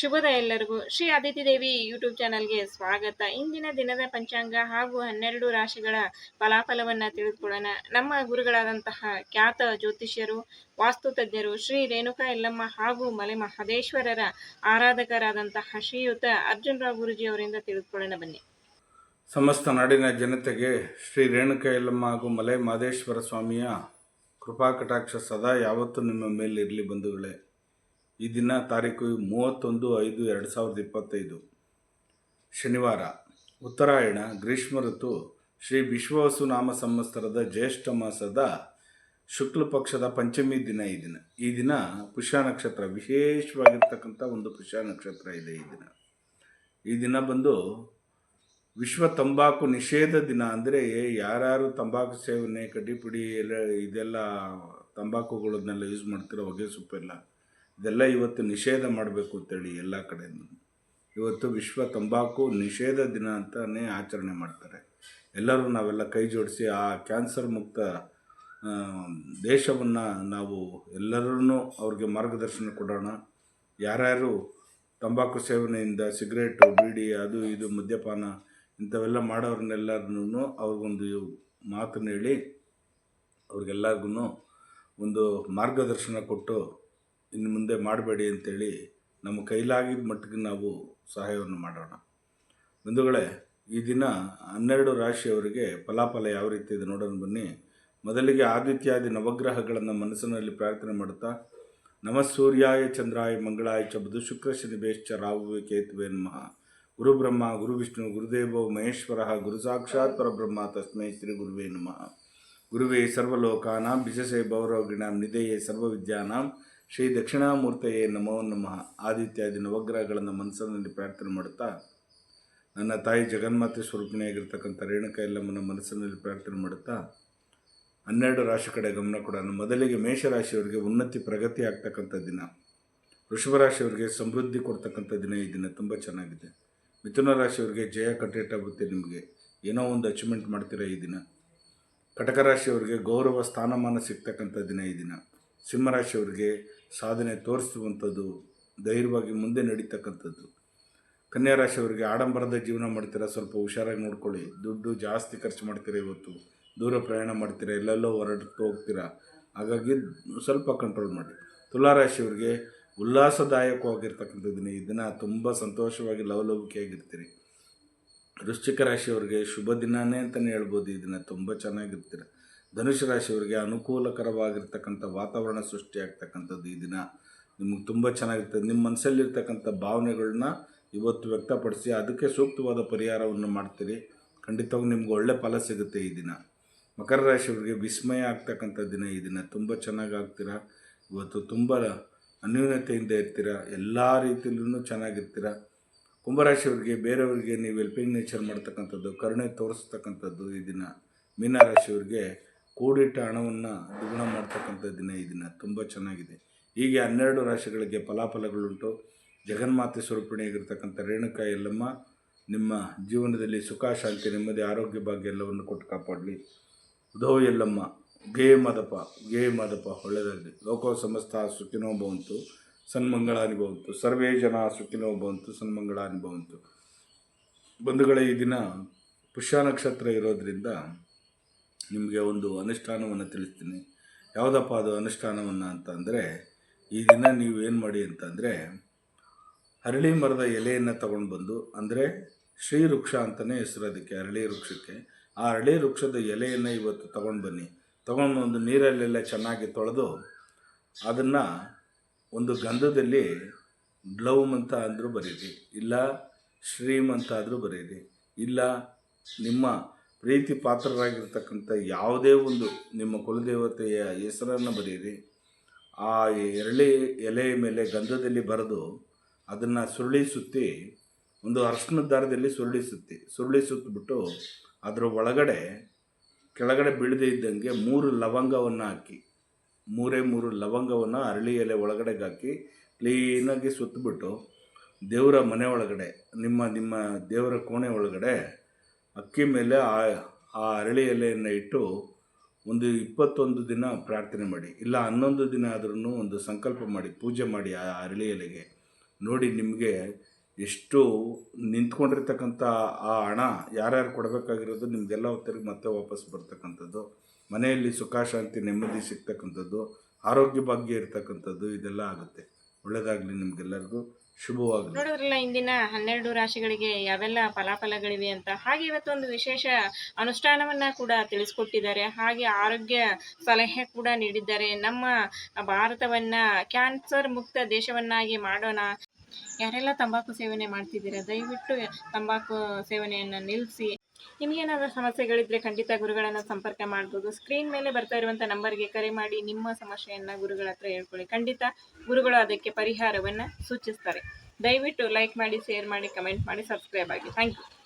ಶುಭದ ಎಲ್ಲರಿಗೂ ಶ್ರೀ ಅದಿತಿ ದೇವಿ ಯೂಟ್ಯೂಬ್ ಚಾನಲ್ಗೆ ಸ್ವಾಗತ. ಇಂದಿನ ದಿನದ ಪಂಚಾಂಗ ಹಾಗೂ ಹನ್ನೆರಡು ರಾಶಿಗಳ ಫಲಾಫಲವನ್ನ ತಿಳಿದುಕೊಳ್ಳೋಣ. ನಮ್ಮ ಗುರುಗಳಾದಂತಹ ಖ್ಯಾತ ಜ್ಯೋತಿಷ್ಯರು, ವಾಸ್ತು ತಜ್ಞರು ಶ್ರೀ ರೇಣುಕಾ ಎಲ್ಲಮ್ಮ ಹಾಗೂ ಮಲೆ ಮಹದೇಶ್ವರರ ಆರಾಧಕರಾದಂತಹ ಶ್ರೀಯುತ ಅರ್ಜುನ್ ರಾವ್ ಗುರುಜಿ ಅವರಿಂದ ತಿಳಿದುಕೊಳ್ಳೋಣ ಬನ್ನಿ. ಸಮಸ್ತ ನಾಡಿನ ಜನತೆಗೆ ಶ್ರೀ ರೇಣುಕ ಎಲ್ಲಮ್ಮ ಹಾಗೂ ಮಲೆ ಮಹದೇಶ್ವರ ಸ್ವಾಮಿಯ ಕೃಪಾ ಕಟಾಕ್ಷ ಸದಾ ಯಾವತ್ತೂ ನಿಮ್ಮ ಮೇಲಿರಲಿ ಬಂಧುಗಳೇ. ಈ ದಿನ ತಾರೀಕು ಮೂವತ್ತೊಂದು ಐದು ಎರಡು ಸಾವಿರದ ಇಪ್ಪತ್ತೈದು. ಶನಿವಾರ, ಉತ್ತರಾಯಣ, ಗ್ರೀಷ್ಮ ಋತು, ಶ್ರೀ ವಿಶ್ವವಸು ನಾಮ ಸಂವತ್ಸರದ ಜ್ಯೇಷ್ಠ ಮಾಸದ ಶುಕ್ಲ ಪಕ್ಷದ ಪಂಚಮಿ ದಿನ ಈ ದಿನ. ಈ ದಿನ ಪುಷ್ಯ ನಕ್ಷತ್ರ, ವಿಶೇಷವಾಗಿರ್ತಕ್ಕಂಥ ಒಂದು ಪುಷ್ಯ ನಕ್ಷತ್ರ ಇದೆ ಈ ದಿನ. ಈ ದಿನ ಬಂದು ವಿಶ್ವ ತಂಬಾಕು ನಿಷೇಧ ದಿನ ಅಂದರೆ ಯಾರ್ಯಾರು ತಂಬಾಕು ಸೇವನೆ ಕಡ್ಡಿಪುಡಿ ಎಲ್ಲ ಇದೆಲ್ಲ ತಂಬಾಕುಗಳನ್ನೆಲ್ಲ ಯೂಸ್ ಮಾಡ್ತಿರೋ ಹೊಗೆ ಸೊಪ್ಪೆಲ್ಲ ಇದೆಲ್ಲ ಇವತ್ತು ನಿಷೇಧ ಮಾಡಬೇಕು ಅಂತೇಳಿ ಎಲ್ಲ ಕಡೆಯೂ ಇವತ್ತು ವಿಶ್ವ ತಂಬಾಕು ನಿಷೇಧ ದಿನ ಅಂತಲೇ ಆಚರಣೆ ಮಾಡ್ತಾರೆ. ಎಲ್ಲರೂ ನಾವೆಲ್ಲ ಕೈ ಜೋಡಿಸಿ ಆ ಕ್ಯಾನ್ಸರ್ ಮುಕ್ತ ದೇಶವನ್ನು ನಾವು ಎಲ್ಲರೂ ಅವ್ರಿಗೆ ಮಾರ್ಗದರ್ಶನ ಕೊಡೋಣ. ಯಾರ್ಯಾರು ತಂಬಾಕು ಸೇವನೆಯಿಂದ ಸಿಗರೇಟು, ಬೀಡಿ, ಅದು ಇದು, ಮದ್ಯಪಾನ ಇಂಥವೆಲ್ಲ ಮಾಡೋರನ್ನೆಲ್ಲರನ್ನೂ ಅವ್ರಿಗೊಂದು ಮಾತನ್ನು ಹೇಳಿ ಅವ್ರಿಗೆಲ್ಲರಿಗೂ ಒಂದು ಮಾರ್ಗದರ್ಶನ ಕೊಟ್ಟು ಇನ್ನು ಮುಂದೆ ಮಾಡಬೇಡಿ ಅಂತೇಳಿ ನಮ್ಮ ಕೈಲಾಗಿದ್ದ ಮಟ್ಟಿಗೆ ನಾವು ಸಹಾಯವನ್ನು ಮಾಡೋಣ. ಬಂಧುಗಳೇ, ಈ ದಿನ ಹನ್ನೆರಡು ರಾಶಿಯವರಿಗೆ ಫಲಾಫಲ ಯಾವ ರೀತಿ ಇದೆ ನೋಡೋಣ ಬನ್ನಿ. ಮೊದಲಿಗೆ ಆದಿತ್ಯಾದಿ ನವಗ್ರಹಗಳನ್ನು ಮನಸ್ಸಿನಲ್ಲಿ ಪ್ರಾರ್ಥನೆ ಮಾಡುತ್ತಾ ನಮ ಸೂರ್ಯಾಯ ಚಂದ್ರಾಯ ಮಂಗಳಾಯ ಚ ಬುಧು ಶುಕ್ರ ಶನಿ ಬೇಶ್ಚ ರಾಹುವೆ ಕೇತುವೆ ನಮಃ. ಗುರು ಬ್ರಹ್ಮ, ಗುರು ವಿಷ್ಣು, ಗುರುದೇವೋ, ಮಹೇಶ್ವರ, ಗುರು ಸಾಕ್ಷಾತ್ ಪರಬ್ರಹ್ಮ ತಸ್ಮೈ ಶ್ರೀ ಗುರುವೇ ನಮಃ. ಗುರುವೇ ಸರ್ವಲೋಕಾನಾಂ, ಬಿಜಸೆ ಭೌರವಗಿಣಾಂ ನಿಧೆಯೇ ಸರ್ವವಿದ್ಯಾನಾಂ ಶ್ರೀ ದಕ್ಷಿಣಾಮೂರ್ತಯೇ ನಮೋ ನಮಃ. ಆದಿತ್ಯಾದಿ ನವಗ್ರಹಗಳನ್ನು ಮನಸ್ಸಿನಲ್ಲಿ ಪ್ರಾರ್ಥನೆ ಮಾಡುತ್ತಾ, ನನ್ನ ತಾಯಿ ಜಗನ್ಮಾತೆ ಸ್ವರೂಪಿಣಿಯಾಗಿರ್ತಕ್ಕಂಥ ರೇಣುಕ ಎಲ್ಲಮ್ಮನ ಮನಸ್ಸಿನಲ್ಲಿ ಪ್ರಾರ್ಥನೆ ಮಾಡುತ್ತಾ, ಹನ್ನೆರಡು ರಾಶಿ ಕಡೆ ಗಮನ ಕೊಡೋಣ. ಮೊದಲಿಗೆ ಮೇಷರಾಶಿಯವರಿಗೆ ಉನ್ನತಿ ಪ್ರಗತಿ ಆಗ್ತಕ್ಕಂಥ ದಿನ. ವೃಷಭ ರಾಶಿಯವರಿಗೆ ಸಮೃದ್ಧಿ ಕೊಡ್ತಕ್ಕಂಥ ದಿನ ಈ ದಿನ ತುಂಬ ಚೆನ್ನಾಗಿದೆ. ಮಿಥುನ ರಾಶಿಯವರಿಗೆ ಜಯ ಕಟ್ಟೇಟಾಗುತ್ತೆ ನಿಮಗೆ ಏನೋ ಒಂದು ಅಚೀವ್ಮೆಂಟ್ ಮಾಡ್ತೀರಾ ಈ ದಿನ. ಕಟಕ ರಾಶಿಯವರಿಗೆ ಗೌರವ, ಸ್ಥಾನಮಾನ ಸಿಗ್ತಕ್ಕಂಥ ದಿನ ಈ ದಿನ. ಸಿಂಹರಾಶಿಯವರಿಗೆ ಸಾಧನೆ ತೋರಿಸುವಂಥದ್ದು ಧೈರ್ಯವಾಗಿ ಮುಂದೆ ನಡೀತಕ್ಕಂಥದ್ದು. ಕನ್ಯಾ ರಾಶಿಯವರಿಗೆ ಆಡಂಬರದ ಜೀವನ ಮಾಡ್ತೀರಾ? ಸ್ವಲ್ಪ ಹುಷಾರಾಗಿ ನೋಡ್ಕೊಳ್ಳಿ. ದುಡ್ಡು ಜಾಸ್ತಿ ಖರ್ಚು ಮಾಡ್ತೀರಾ ಇವತ್ತು? ದೂರ ಪ್ರಯಾಣ ಮಾಡ್ತೀರಾ? ಎಲ್ಲೆಲ್ಲೋ ಹೊರಟು ಹೋಗ್ತೀರಾ? ಹಾಗಾಗಿ ಸ್ವಲ್ಪ ಕಂಟ್ರೋಲ್ ಮಾಡಿ. ತುಲಾರಾಶಿಯವರಿಗೆ ಉಲ್ಲಾಸದಾಯಕವಾಗಿರ್ತಕ್ಕಂಥ ದಿನ. ಈ ದಿನ ತುಂಬ ಸಂತೋಷವಾಗಿ ಲವಲವಿಕೆಯಾಗಿರ್ತೀರಿ. ವೃಶ್ಚಿಕ ರಾಶಿಯವರಿಗೆ ಶುಭ ದಿನಾನೇ ಅಂತಲೇ ಹೇಳ್ಬೋದು. ಈ ದಿನ ತುಂಬ ಚೆನ್ನಾಗಿರ್ತೀರ. ಧನುಷು ರಾಶಿಯವರಿಗೆ ಅನುಕೂಲಕರವಾಗಿರ್ತಕ್ಕಂಥ ವಾತಾವರಣ ಸೃಷ್ಟಿಯಾಗ್ತಕ್ಕಂಥದ್ದು ಈ ದಿನ. ನಿಮಗೆ ತುಂಬ ಚೆನ್ನಾಗಿರ್ತದೆ. ನಿಮ್ಮ ಮನಸ್ಸಲ್ಲಿರ್ತಕ್ಕಂಥ ಭಾವನೆಗಳನ್ನ ಇವತ್ತು ವ್ಯಕ್ತಪಡಿಸಿ ಅದಕ್ಕೆ ಸೂಕ್ತವಾದ ಪರಿಹಾರವನ್ನು ಮಾಡ್ತೀರಿ. ಖಂಡಿತವಾಗಿ ನಿಮ್ಗೆ ಒಳ್ಳೆ ಫಲ ಸಿಗುತ್ತೆ ಈ ದಿನ. ಮಕರ ರಾಶಿಯವರಿಗೆ ವಿಸ್ಮಯ ಆಗ್ತಕ್ಕಂಥ ದಿನ ಈ ದಿನ. ತುಂಬ ಚೆನ್ನಾಗಿ ಆಗ್ತೀರ ಇವತ್ತು ತುಂಬ ಅನ್ಯೂನ್ಯತೆಯಿಂದ ಇರ್ತೀರ? ಎಲ್ಲ ರೀತಿಯಲ್ಲೂ ಚೆನ್ನಾಗಿರ್ತೀರ? ಕುಂಭರಾಶಿಯವರಿಗೆ ಬೇರೆಯವರಿಗೆ ನೀವು ಹೆಲ್ಪಿಂಗ್ ನೇಚರ್ ಮಾಡ್ತಕ್ಕಂಥದ್ದು, ಕರುಣೆ ತೋರಿಸ್ತಕ್ಕಂಥದ್ದು ಈ ದಿನ. ಮೀನರಾಶಿಯವರಿಗೆ ಕೂಡಿಟ್ಟ ಹಣವನ್ನು ದ್ವಿಗುಣ ಮಾಡ್ತಕ್ಕಂಥ ದಿನ ಈ ದಿನ. ತುಂಬ ಚೆನ್ನಾಗಿದೆ. ಹೀಗೆ ಹನ್ನೆರಡು ರಾಶಿಗಳಿಗೆ ಫಲಾಫಲಗಳುಂಟು. ಜಗನ್ಮಾತೆ ಸ್ವರೂಪಿಣಿಯಾಗಿರ್ತಕ್ಕಂಥ ರೇಣುಕಾ ಎಲ್ಲಮ್ಮ ನಿಮ್ಮ ಜೀವನದಲ್ಲಿ ಸುಖ, ಶಾಂತಿ, ನೆಮ್ಮದಿ, ಆರೋಗ್ಯ ಭಾಗ್ಯ ಎಲ್ಲವನ್ನು ಕೊಟ್ಟು ಕಾಪಾಡಲಿ. ಉದೋ ಎಲ್ಲಮ್ಮ ಗೇ ಮದಪ ಗೇ ಮದಪ ಒಳ್ಳೆಯದಾಗಲಿ ಲೋಕೋ ಸಮಸ್ತ ಸುಖಿನೋ ಭವಂತು ಸನ್ಮಂಗಳ ಅನುಭವಂತು ಸರ್ವೇ ಜನ ಸುಖಿನೋ ಭವಂತು, ಸನ್ಮಂಗಳಾನಿ ಅನುಭವಂತು ಬಂಧುಗಳ, ಈ ದಿನ ಪುಷ್ಯ ನಕ್ಷತ್ರ ಇರೋದ್ರಿಂದ ನಿಮಗೆ ಒಂದು ಅನುಷ್ಠಾನವನ್ನು ತಿಳಿಸ್ತೀನಿ. ಯಾವುದಪ್ಪ ಅದು ಅನುಷ್ಠಾನವನ್ನು ಅಂತಂದರೆ, ಈ ದಿನ ನೀವು ಏನು ಮಾಡಿ ಅಂತಂದರೆ ಅರಳಿ ಮರದ ಎಲೆಯನ್ನು ತಗೊಂಡು ಬಂದು, ಅಂದರೆ ಶ್ರೀ ವೃಕ್ಷ ಅಂತಲೇ ಹೆಸರು ಅದಕ್ಕೆ ಅರಳಿ ವೃಕ್ಷಕ್ಕೆ. ಆ ಅರಳಿ ವೃಕ್ಷದ ಎಲೆಯನ್ನು ಇವತ್ತು ತಗೊಂಡು ಬನ್ನಿ. ತಗೊಂಡು ಒಂದು ನೀರಲ್ಲೆಲ್ಲ ಚೆನ್ನಾಗಿ ತೊಳೆದು, ಅದನ್ನು ಒಂದು ಗಂಧದಲ್ಲಿ ಗ್ಲೌಮ್ ಅಂತ ಅಂದರೂ ಬರೀರಿ. ಇಲ್ಲ ಶ್ರೀಮ್ ಅಂತ ಆದರೂ ಬರೀರಿ. ಇಲ್ಲ ನಿಮ್ಮ ಪ್ರೀತಿ ಪಾತ್ರರಾಗಿರ್ತಕ್ಕಂಥ ಯಾವುದೇ ಒಂದು ನಿಮ್ಮ ಕುಲದೇವತೆಯ ಹೆಸರನ್ನು ಬರೀರಿ ಆ ಎರಳಿ ಎಲೆಯ ಮೇಲೆ ಗಂಧದಲ್ಲಿ ಬರೆದು ಅದನ್ನು ಸುರುಳಿ ಸುತ್ತಿ, ಒಂದು ಅರ್ಶಿನ ದಾರದಲ್ಲಿ ಸುರುಳಿ ಸುತ್ತಿ, ಸುರುಳಿ ಸುತ್ತಿಬಿಟ್ಟು ಅದರ ಒಳಗಡೆ, ಕೆಳಗಡೆ ಬೀಳದೇ ಇದ್ದಂಗೆ ಮೂರು ಲವಂಗವನ್ನು ಹಾಕಿ, ಮೂರೇ ಮೂರು ಲವಂಗವನ್ನು ಅರಳಿ ಎಲೆ ಒಳಗಡೆಗೆ ಹಾಕಿ ಕ್ಲೀನಾಗಿ ಸುತ್ತಿಬಿಟ್ಟು ದೇವರ ಮನೆ ಒಳಗಡೆ, ನಿಮ್ಮ ನಿಮ್ಮ ದೇವರ ಕೋಣೆ ಒಳಗಡೆ ಅಕ್ಕಿ ಮೇಲೆ ಆ ಆ ಅರಳಿ ಎಲೆಯನ್ನು ಇಟ್ಟು ಒಂದು ಇಪ್ಪತ್ತೊಂದು ದಿನ ಪ್ರಾರ್ಥನೆ ಮಾಡಿ. ಇಲ್ಲ, ಹನ್ನೊಂದು ದಿನ ಆದ್ರೂ ಒಂದು ಸಂಕಲ್ಪ ಮಾಡಿ, ಪೂಜೆ ಮಾಡಿ ಆ ಅರಳಿ ಎಲೆಗೆ. ನೋಡಿ, ನಿಮಗೆ ಎಷ್ಟು ನಿಂತ್ಕೊಂಡಿರ್ತಕ್ಕಂಥ ಆ ಹಣ ಯಾರ್ಯಾರು ಕೊಡಬೇಕಾಗಿರೋದು ನಿಮಗೆಲ್ಲ ಹೊತ್ತಿಗೆ ಮತ್ತೆ ವಾಪಸ್ ಬರ್ತಕ್ಕಂಥದ್ದು. ಮನೆಯಲ್ಲಿ ಸುಖ ಶಾಂತಿ ನೆಮ್ಮದಿ ಸಿಗ್ತಕ್ಕಂಥದ್ದು, ಆರೋಗ್ಯ ಭಾಗ್ಯ ಇರ್ತಕ್ಕಂಥದ್ದು, ಇದೆಲ್ಲ ಆಗುತ್ತೆ. ಒಳ್ಳೆಯದಾಗಲಿ ನಿಮಗೆಲ್ಲರಿಗೂ. ಶುಭವಾಗಲಿ. ನೋಡಿದ್ರಲ್ಲ, ಇಂದಿನ ಹನ್ನೆರಡು ರಾಶಿಗಳಿಗೆ ಯಾವೆಲ್ಲ ಫಲಾಫಲಗಳಿವೆ ಅಂತ? ಹಾಗೆ ಇವತ್ತು ಒಂದು ವಿಶೇಷ ಅನುಷ್ಠಾನವನ್ನ ಕೂಡ ತಿಳಿಸ್ಕೊಟ್ಟಿದ್ದಾರೆ. ಹಾಗೆ ಆರೋಗ್ಯ ಸಲಹೆ ಕೂಡ ನೀಡಿದ್ದಾರೆ. ನಮ್ಮ ಭಾರತವನ್ನ ಕ್ಯಾನ್ಸರ್ ಮುಕ್ತ ದೇಶವನ್ನಾಗಿ ಮಾಡೋಣ. ಯಾರೆಲ್ಲ ತಂಬಾಕು ಸೇವನೆ ಮಾಡ್ತಿದ್ದೀರಾ? ದಯವಿಟ್ಟು ತಂಬಾಕು ಸೇವನೆಯನ್ನು ನಿಲ್ಲಿಸಿ ನಿಮಗೇನಾದರೂ ಸಮಸ್ಯೆಗಳಿದ್ರೆ ಖಂಡಿತ ಗುರುಗಳನ್ನು ಸಂಪರ್ಕ ಮಾಡ್ಬೋದು. ಸ್ಕ್ರೀನ್ ಮೇಲೆ ಬರ್ತಾ ಇರುವಂಥ ನಂಬರ್ಗೆ ಕರೆ ಮಾಡಿ ನಿಮ್ಮ ಸಮಸ್ಯೆಯನ್ನು ಗುರುಗಳ ಹತ್ರ ಹೇಳ್ಕೊಳ್ಳಿ. ಖಂಡಿತ ಗುರುಗಳು ಅದಕ್ಕೆ ಪರಿಹಾರವನ್ನ ಸೂಚಿಸ್ತಾರೆ. ದಯವಿಟ್ಟು ಲೈಕ್ ಮಾಡಿ ಶೇರ್ ಮಾಡಿ ಕಮೆಂಟ್ ಮಾಡಿ ಸಬ್ಸ್ಕ್ರೈಬ್ ಆಗಿ. Thank you